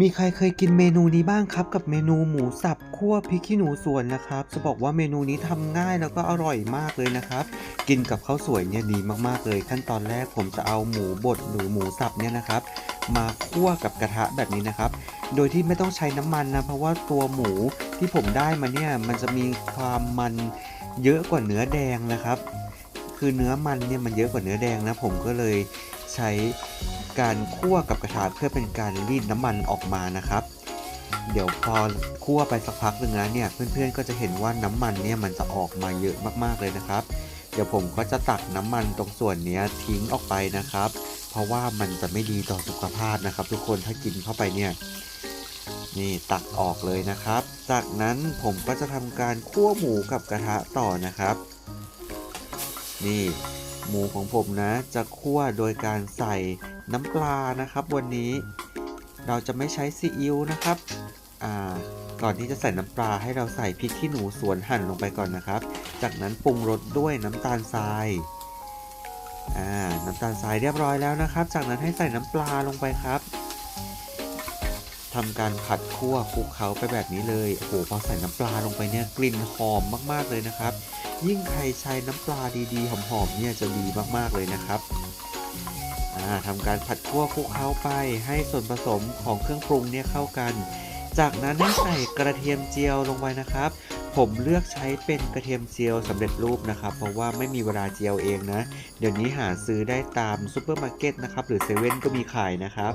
มีใครเคยกินเมนูนี้บ้างครับ กับเมนูหมูสับคั่วพริกขี้หนูสวนนะครับ จะบอกว่าเมนูนี้ทำง่ายแล้วก็อร่อยมากเลยนะครับ กินกับข้าวสวยเนี่ยดีมากๆเลย ขั้นตอนแรกผมจะเอาหมูบดหรือหมูสับเนี่ยนะครับ มาคั่วกับกระทะแบบนี้นะครับ โดยที่ไม่ต้องใช้น้ำมันนะเพราะว่าตัวหมูที่ผมได้มาเนี่ยมันจะมีความมันเยอะกว่าเนื้อแดงนะครับ คือเนื้อมันเนี่ยมันเยอะกว่าเนื้อแดงนะผมก็เลยใช้ การคั่วกับกระทะเพื่อเป็นการรีดน้ำมันออกมานะครับ เดี๋ยวพอคั่วไปสักพักหนึ่งแล้วเนี่ยเพื่อนๆก็จะเห็นว่าน้ำมันเนี่ยมันจะออกมาเยอะมากๆเลยนะครับ เดี๋ยวผมก็จะตักน้ำมันตรงส่วนนี้ทิ้งออกไปนะครับ เพราะว่ามันจะไม่ดีต่อสุขภาพนะครับ ทุกคนถ้ากินเข้าไปเนี่ยนี่ตักออกเลยนะครับ จากนั้นผมก็จะทำการคั่วหมูกับกระทะต่อนะครับ นี่ หมูของผมนะ จะคั่วโดยการใส่น้ำปลานะครับ วันนี้เราจะไม่ใช้ซีอิ๊วนะครับก่อนที่จะใส่น้ำปลาให้เราใส่พริกขี้หนูสวนหั่นลงไปก่อนนะครับ จากนั้นปรุงรสด้วยน้ำตาลทรายน้ำตาลทรายเรียบร้อยแล้วนะครับ จากนั้นให้ใส่น้ำปลาลงไปครับ ทำการผัดคั่วคลุกเคล้าไปแบบนี้เลยโอ้โหพอใส่น้ำปลาลงไปเนี่ยกลิ่นหอมมากๆเลยนะครับ ยิ่งใครใช้น้ำปลาดีๆหอมๆเนี่ยจะดีมากๆเลยนะครับอ่าทำการผัดคั่วคลุกเคล้าไปให้ส่วนผสมของเครื่องปรุงเนี่ยเข้ากัน จากนั้นให้ใส่กระเทียมเจียวลงไปนะครับ ผมเลือกใช้เป็นกระเทียมเจียวสำเร็จรูปนะครับ เพราะว่าไม่มีเวลาเจียวเองนะ เดี๋ยวนี้หาซื้อได้ตามซูเปอร์มาร์เก็ตนะครับหรือเซเว่นก็มีขายนะครับ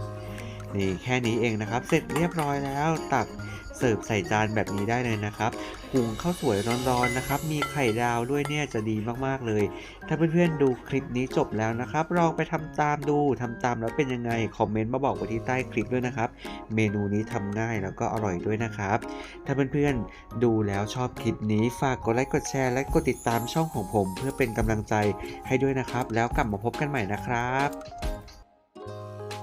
นี่แค่นี้เองนะครับ เสร็จเรียบร้อยแล้วตักเสิร์ฟใส่จานแบบนี้ได้เลยนะครับหุงข้าวสวยร้อนๆนะครับ มีไข่ดาวด้วยเนี่ยจะดีมากๆเลย ถ้าเพื่อนๆดูคลิปนี้จบแล้วนะครับลองไปทำตามดูทำตามแล้วเป็นยังไงคอมเมนต์มาบอกไว้ที่ใต้คลิปด้วยนะครับ เมนูนี้ทำง่ายแล้วก็อร่อยด้วยนะครับ ถ้าเพื่อนๆดูแล้วชอบคลิปนี้ฝากกดไลค์กดแชร์และกดติดตามช่องของผม เพื่อเป็นกำลังใจให้ด้วยนะครับ แล้วกลับมาพบกันใหม่นะครับ